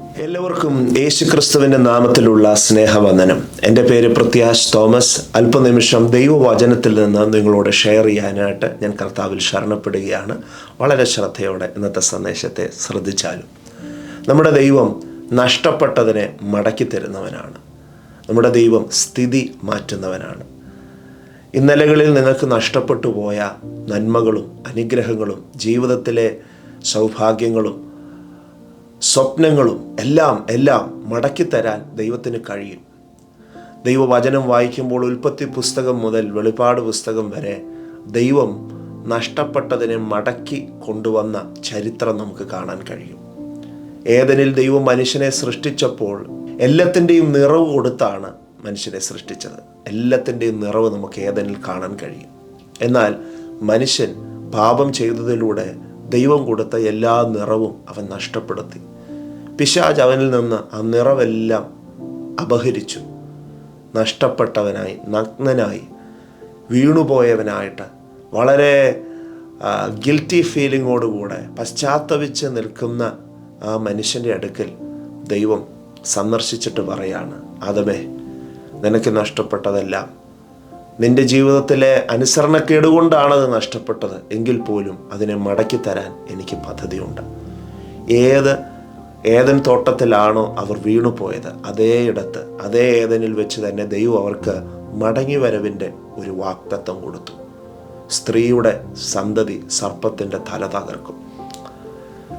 എല്ലാവർക്കും യേശുക്രിസ്തുവിന്റെ നാമത്തിലുള്ള സ്നേഹവന്ദനം. എന്റെ പേര് പ്രത്യാശ് തോമസ്. അല്പനിമിഷം ദൈവവചനത്തിൽ നിന്ന് നിങ്ങളോട് ഷെയർ ചെയ്യാനായിട്ട് ഞാൻ കർത്താവിൽ ശരണപ്പെടുകയാണ്. വളരെ ശ്രദ്ധയോടെ ഇന്നത്തെ സന്ദേശത്തെ ശ്രദ്ധിച്ചാലും. നമ്മുടെ ദൈവം നഷ്ടപ്പെട്ടതിനെ മടക്കി തരുന്നവനാണ്. നമ്മുടെ ദൈവം സ്ഥിതി മാറ്റുന്നവനാണ്. ഇന്നലകളിൽ നിങ്ങൾക്ക് നഷ്ടപ്പെട്ടു പോയ നന്മകളും അനുഗ്രഹങ്ങളും ജീവിതത്തിലെ സൗഭാഗ്യങ്ങളും സ്വപ്നങ്ങളും എല്ലാം എല്ലാം മടക്കി തരാൻ ദൈവത്തിന് കഴിയും. ദൈവവചനം വായിക്കുമ്പോൾ ഉൽപ്പത്തി പുസ്തകം മുതൽ വെളിപാട് പുസ്തകം വരെ ദൈവം നഷ്ടപ്പെട്ടതിനെ മടക്കി കൊണ്ടുവന്ന ചരിത്രം നമുക്ക് കാണാൻ കഴിയും. ഏതനിൽ ദൈവം മനുഷ്യനെ സൃഷ്ടിച്ചപ്പോൾ എല്ലാത്തിന്റെയും നിറവ് കൊടുത്താണ് മനുഷ്യനെ സൃഷ്ടിച്ചത്. എല്ലാത്തിന്റെയും നിറവ് നമുക്ക് ഏതനിൽ കാണാൻ കഴിയും. എന്നാൽ മനുഷ്യൻ പാപം ചെയ്തതിലൂടെ ദൈവം കൊടുത്ത എല്ലാ നിറവും അവൻ നഷ്ടപ്പെടുത്തി. പിശാജ് അവനിൽ നിന്ന് ആ നിറവെല്ലാം അപഹരിച്ചു. നഷ്ടപ്പെട്ടവനായി നഗ്നനായി വീണുപോയവനായിട്ട് വളരെ ഗിൽറ്റി ഫീലിങ്ങോടുകൂടെ പശ്ചാത്തപിച്ച് നിൽക്കുന്ന ആ മനുഷ്യന്റെ അടുക്കൽ ദൈവം സന്ദർശിച്ചിട്ട് പറയാണ് ആദമേ നിനക്ക് നഷ്ടപ്പെട്ടതെല്ലാം നിന്റെ ജീവിതത്തിലെ അനുസരണക്കേട് കൊണ്ടാണത് നഷ്ടപ്പെട്ടത്. എങ്കിൽ പോലും അതിനെ മടക്കി തരാൻ എനിക്ക് പദ്ധതിയുണ്ട്. ഏത് ഏതൻ തോട്ടത്തിലാണോ അവർ വീണുപോയത് അതേ ഇടത്ത് അതേ ഏതനിൽ വെച്ച് തന്നെ ദൈവം അവർക്ക് മടങ്ങി വരവിന്റെ ഒരു വാക്തത്വം കൊടുത്തു. സ്ത്രീയുടെ സന്തതി സർപ്പത്തിന്റെ തല തകർക്കും.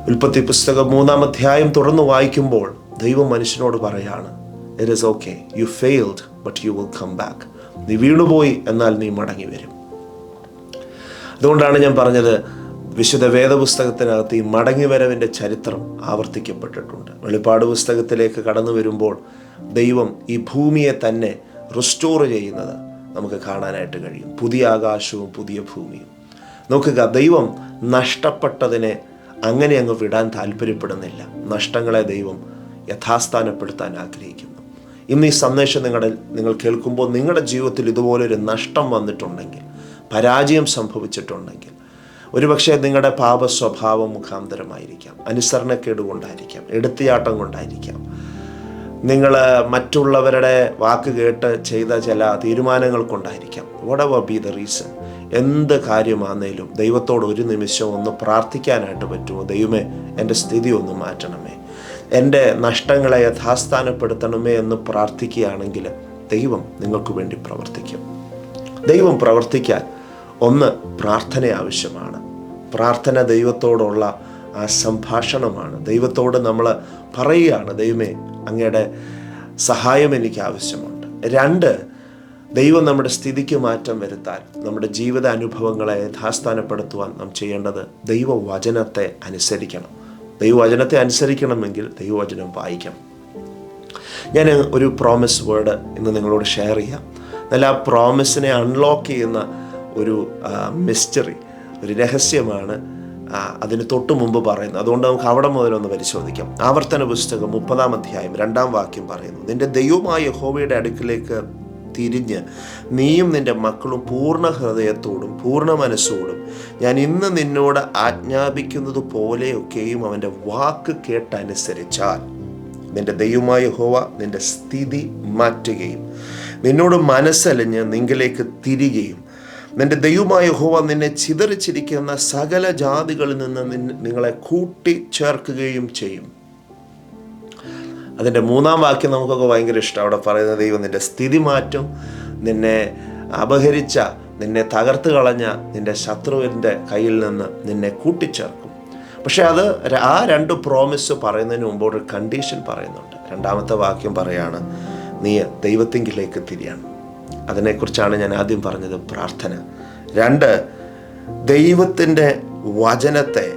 ഉൽപ്പത്തി പുസ്തകം മൂന്നാം അധ്യായം തുറന്നു വായിക്കുമ്പോൾ ദൈവം മനുഷ്യനോട് പറയാണ് it is okay you failed but you will come back നീ വീണുപോയി എന്നാൽ നീ മടങ്ങി വരും അതുകൊണ്ടാണ് ഞാൻ പറഞ്ഞത് വിശുദ്ധ വേദപുസ്തകത്തിനകത്ത് ഈ മടങ്ങിവരവിന്റെ ചരിത്രം ആവർത്തിക്കപ്പെട്ടിട്ടുണ്ട്. വെളിപ്പാട് പുസ്തകത്തിലേക്ക് കടന്നു വരുമ്പോൾ ദൈവം ഈ ഭൂമിയെ തന്നെ റിസ്റ്റോർ ചെയ്യുന്നത് നമുക്ക് കാണാനായിട്ട് കഴിയും. പുതിയ ആകാശവും പുതിയ ഭൂമിയും. നോക്കുക ദൈവം നഷ്ടപ്പെട്ടതിനെ അങ്ങനെ അങ്ങ് വിടാൻ താല്പര്യപ്പെടുന്നില്ല. നഷ്ടങ്ങളെ ദൈവം യഥാസ്ഥാനപ്പെടുത്താൻ ആഗ്രഹിക്കുന്നു. ഇന്ന് ഈ സന്ദേശം നിങ്ങളുടെ നിങ്ങൾ കേൾക്കുമ്പോൾ നിങ്ങളുടെ ജീവിതത്തിൽ ഇതുപോലൊരു നഷ്ടം വന്നിട്ടുണ്ടെങ്കിൽ പരാജയം സംഭവിച്ചിട്ടുണ്ടെങ്കിൽ ഒരുപക്ഷെ നിങ്ങളുടെ പാപ സ്വഭാവം മുഖാന്തരമായിരിക്കാം. അനുസരണക്കേട് കൊണ്ടായിരിക്കാം എടുത്തിയാട്ടം കൊണ്ടായിരിക്കാം. നിങ്ങൾ മറ്റുള്ളവരുടെ വാക്ക് കേട്ട് ചെയ്ത ചില തീരുമാനങ്ങൾ കൊണ്ടായിരിക്കാം. Whatever be the reason എന്ത് കാര്യമാണെങ്കിലും ദൈവത്തോട് ഒരു നിമിഷം ഒന്ന് പ്രാർത്ഥിക്കാനായിട്ട് പറ്റുമോ? ദൈവമേ എന്റെ സ്ഥിതി ഒന്ന് മാറ്റണമേ. എന്റെ നഷ്ടങ്ങളെ യഥാസ്ഥാനപ്പെടുത്തണമേ എന്ന് പ്രാർത്ഥിക്കുകയാണെങ്കിൽ ദൈവം നിങ്ങൾക്ക് വേണ്ടി പ്രവർത്തിക്കും. ദൈവം പ്രവർത്തിക്കാൻ ഒന്ന് പ്രാർത്ഥന ആവശ്യമാണ്. പ്രാർത്ഥന ദൈവത്തോടുള്ള ആ സംഭാഷണമാണ്. ദൈവത്തോട് നമ്മൾ പറയുകയാണ് ദൈവമേ അങ്ങയുടെ സഹായം എനിക്ക് ആവശ്യമുണ്ട്. രണ്ട് ദൈവം നമ്മുടെ സ്ഥിതിക്ക് മാറ്റം വരുത്താൻ നമ്മുടെ ജീവിത അനുഭവങ്ങളെ യഥാസ്ഥാനപ്പെടുത്തുവാൻ നാം ചെയ്യേണ്ടത് ദൈവവചനത്തെ അനുസരിക്കണം. ദൈവവചനത്തെ അനുസരിക്കണമെങ്കിൽ ദൈവവചനം വായിക്കണം. ഞാൻ ഒരു പ്രോമിസ് വേർഡ് ഇന്ന് നിങ്ങളോട് ഷെയർ ചെയ്യാം. എന്നാൽ ആ പ്രോമിസിനെ അൺലോക്ക് ചെയ്യുന്ന ഒരു മിസ്റ്ററി ഒരു രഹസ്യമാണ് അതിന് തൊട്ടു മുമ്പ് പറയുന്നത്. അതുകൊണ്ട് നമുക്ക് അവിടെ മുതലൊന്ന് പരിശോധിക്കാം. ആവർത്തന പുസ്തകം മുപ്പതാം അധ്യായം രണ്ടാം വാക്യം പറയുന്നു. നിന്റെ ദൈവമായ യഹോവയുടെ അടുക്കിലേക്ക് തിരിഞ്ഞ് നീയും നിന്റെ മക്കളും പൂർണ ഹൃദയത്തോടും പൂർണ മനസ്സോടും ഞാൻ ഇന്ന് നിന്നോട് ആജ്ഞാപിക്കുന്നത് പോലെയൊക്കെയും അവന്റെ വാക്ക് കേട്ടനുസരിച്ചാൽ നിന്റെ ദൈവമായ ഹോവ നിന്റെ സ്ഥിതി മാറ്റുകയും നിന്നോട് മനസ്സലിഞ്ഞ് നിങ്കിലേക്ക് തിരികെയും നിന്റെ ദൈവമായ ഹോവ നിന്നെ ചിതറിച്ചിരിക്കുന്ന സകല ജാതികളിൽ നിന്ന് നിങ്ങളെ കൂട്ടി ചേർക്കുകയും ചെയ്യും. അതിന്റെ മൂന്നാം വാക്യം നമുക്കൊക്കെ ഭയങ്കര ഇഷ്ടം അവിടെ പറയുന്ന ദൈവം നിന്റെ സ്ഥിതി മാറ്റും നിന്നെ അപഹരിച്ച നിന്നെ തകർത്ത് കളഞ്ഞ നിന്റെ ശത്രുവിന്റെ കയ്യിൽ നിന്ന് നിന്നെ കൂട്ടിച്ചേർക്കും. പക്ഷെ അത് ആ രണ്ട് പ്രോമിസ് പറയുന്നതിന് മുമ്പ് ഒരു കണ്ടീഷൻ പറയുന്നുണ്ട്. രണ്ടാമത്തെ വാക്യം പറയാണ് നീ ദൈവത്തിങ്കിലേക്ക് തിരിയണം. അതിനെക്കുറിച്ചാണ് ഞാൻ ആദ്യം പറഞ്ഞത് പ്രാർത്ഥന. രണ്ട് ദൈവത്തിന്റെ വചനത്തെ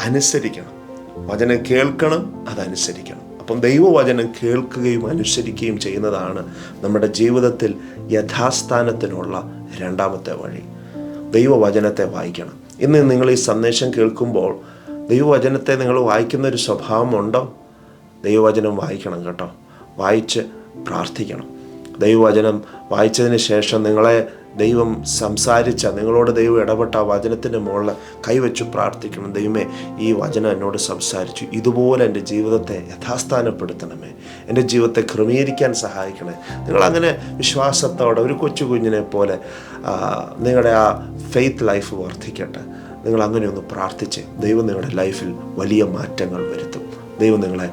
അനുസരിക്കണം. വചനം കേൾക്കണം അതനുസരിക്കണം. അപ്പം ദൈവവചനം കേൾക്കുകയും അനുസരിക്കുകയും ചെയ്യുന്നതാണ് നമ്മുടെ ജീവിതത്തിൽ യഥാസ്ഥാനത്തിനുള്ള രണ്ടാമത്തെ വഴി. ദൈവവചനത്തെ വായിക്കണം. ഇന്ന് നിങ്ങൾ ഈ സന്ദേശം കേൾക്കുമ്പോൾ ദൈവവചനത്തെ നിങ്ങൾ വായിക്കുന്ന ഒരു സ്വഭാവമുണ്ടോ? ദൈവവചനം വായിക്കണം കേട്ടോ. വായിച്ച് പ്രാർത്ഥിക്കണം. ദൈവവചനം വായിച്ചതിന് ശേഷം നിങ്ങളെ ദൈവം സംസാരിച്ച നിങ്ങളോട് ദൈവം ഇടപെട്ട ആ വചനത്തിന്റെ മുകളിൽ കൈവച്ച് പ്രാർത്ഥിക്കണം. ദൈവമേ ഈ വചനം എന്നോട് സംസാരിച്ചു. ഇതുപോലെ എന്റെ ജീവിതത്തെ യഥാസ്ഥാനപ്പെടുത്തണമേ. എന്റെ ജീവിതത്തെ ക്രമീകരിക്കാൻ സഹായിക്കണേ നിങ്ങളങ്ങനെ വിശ്വാസത്തോടെ ഒരു കൊച്ചു കുഞ്ഞിനെ പോലെ നിങ്ങളുടെ ആ ഫെയ്ത്ത് ലൈഫ് വർദ്ധിക്കട്ടെ. നിങ്ങൾ അങ്ങനെ ഒന്ന് പ്രാർത്ഥിച്ച് ദൈവം നിങ്ങളുടെ ലൈഫിൽ വലിയ മാറ്റങ്ങൾ വരുത്തും. ദൈവം നിങ്ങളെ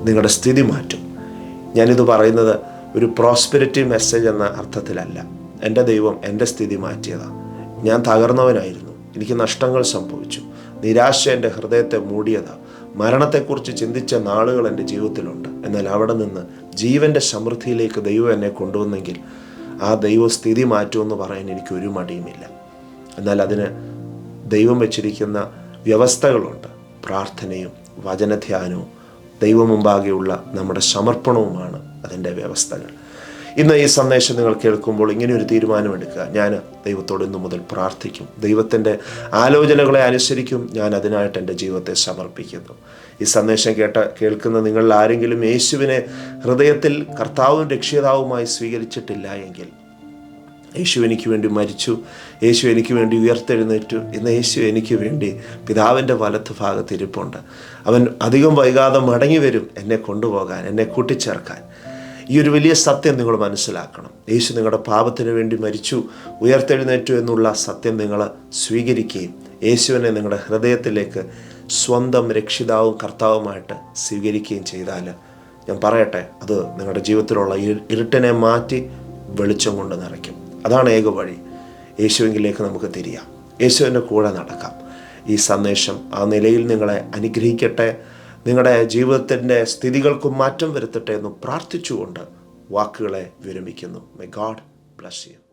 നിങ്ങളുടെ സ്ഥിതി മാറ്റും. ഞാനിത് പറയുന്നത് ഒരു പ്രോസ്പെരിറ്റി മെസ്സേജ് എന്ന അർത്ഥത്തിലല്ല. എന്റെ ദൈവം എന്റെ സ്ഥിതി മാറ്റിയതാണ് ഞാൻ തകർന്നവനായിരുന്നു. എനിക്ക് നഷ്ടങ്ങൾ സംഭവിച്ചു. നിരാശ എന്റെ ഹൃദയത്തെ മൂടിയതാണ് മരണത്തെക്കുറിച്ച് ചിന്തിച്ച നാളുകൾ എന്റെ ജീവിതത്തിലുണ്ട്. എന്നാൽ അവിടെ നിന്ന് ജീവന്റെ സമൃദ്ധിയിലേക്ക് ദൈവം എന്നെ കൊണ്ടുവന്നെങ്കിൽ ആ ദൈവ സ്ഥിതി മാറ്റുമെന്ന് പറയാൻ എനിക്ക് ഒരു മടിയുമില്ല. എന്നാൽ അതിന് ദൈവം വെച്ചിരിക്കുന്ന വ്യവസ്ഥകളുണ്ട്. പ്രാർത്ഥനയും വചനധ്യാനവും ദൈവം മുമ്പാകെയുള്ള നമ്മുടെ സമർപ്പണവുമാണ് അതിന്റെ വ്യവസ്ഥകൾ. ഇന്ന് ഈ സന്ദേശം നിങ്ങൾ കേൾക്കുമ്പോൾ ഇങ്ങനെ ഒരു തീരുമാനമെടുക്കുക. ഞാൻ ദൈവത്തോട് ഇന്നു മുതൽ പ്രാർത്ഥിക്കും. ദൈവത്തിന്റെ ആലോചനകളെ അനുസരിക്കും ഞാൻ അതിനായിട്ട് എന്റെ ജീവിതത്തെ സമർപ്പിക്കുന്നു. ഈ സന്ദേശം കേട്ട കേൾക്കുന്ന നിങ്ങളിൽ ആരെങ്കിലും യേശുവിനെ ഹൃദയത്തിൽ കർത്താവും രക്ഷിതാവുമായി സ്വീകരിച്ചിട്ടില്ല എങ്കിൽ യേശു എനിക്ക് വേണ്ടി മരിച്ചു. യേശു എനിക്ക് വേണ്ടി ഉയർത്തെഴുന്നേറ്റു. ഇന്ന് യേശു എനിക്ക് വേണ്ടി പിതാവിന്റെ വലത്ത് ഭാഗത്ത് ഇരിപ്പുണ്ട്. അവൻ അധികം വൈകാതെ മടങ്ങി വരും എന്നെ കൊണ്ടുപോകാൻ എന്നെ കൂട്ടിച്ചേർക്കാൻ. ഈ ഒരു വലിയ സത്യം നിങ്ങൾ മനസ്സിലാക്കണം. യേശു നിങ്ങളുടെ പാപത്തിന് വേണ്ടി മരിച്ചു ഉയർത്തെഴുന്നേറ്റു എന്നുള്ള സത്യം നിങ്ങൾ സ്വീകരിക്കുകയും യേശുവിനെ നിങ്ങളുടെ ഹൃദയത്തിലേക്ക് സ്വന്തം രക്ഷിതാവും കർത്താവുമായിട്ട് സ്വീകരിക്കുകയും ചെയ്താൽ ഞാൻ പറയട്ടെ അത് നിങ്ങളുടെ ജീവിതത്തിലുള്ള ഇരു- ഇരുട്ടിനെ മാറ്റി വെളിച്ചം കൊണ്ട് നിറയ്ക്കും. അതാണ് ഏക വഴി. യേശുവിലേക്ക് നമുക്ക് തിരിയാം. യേശുവിന്റെ കൂടെ നടക്കാം. ഈ സന്ദേശം ആ നിലയിൽ നിങ്ങളെ അനുഗ്രഹിക്കട്ടെ. നിങ്ങളുടെ ജീവിതത്തിന്റെ സ്ഥിതികൾക്ക് മാറ്റം വരുത്തട്ടെ എന്ന് പ്രാർത്ഥിച്ചുകൊണ്ട് വാക്കുകളെ വിരമിക്കുന്നു. My God bless you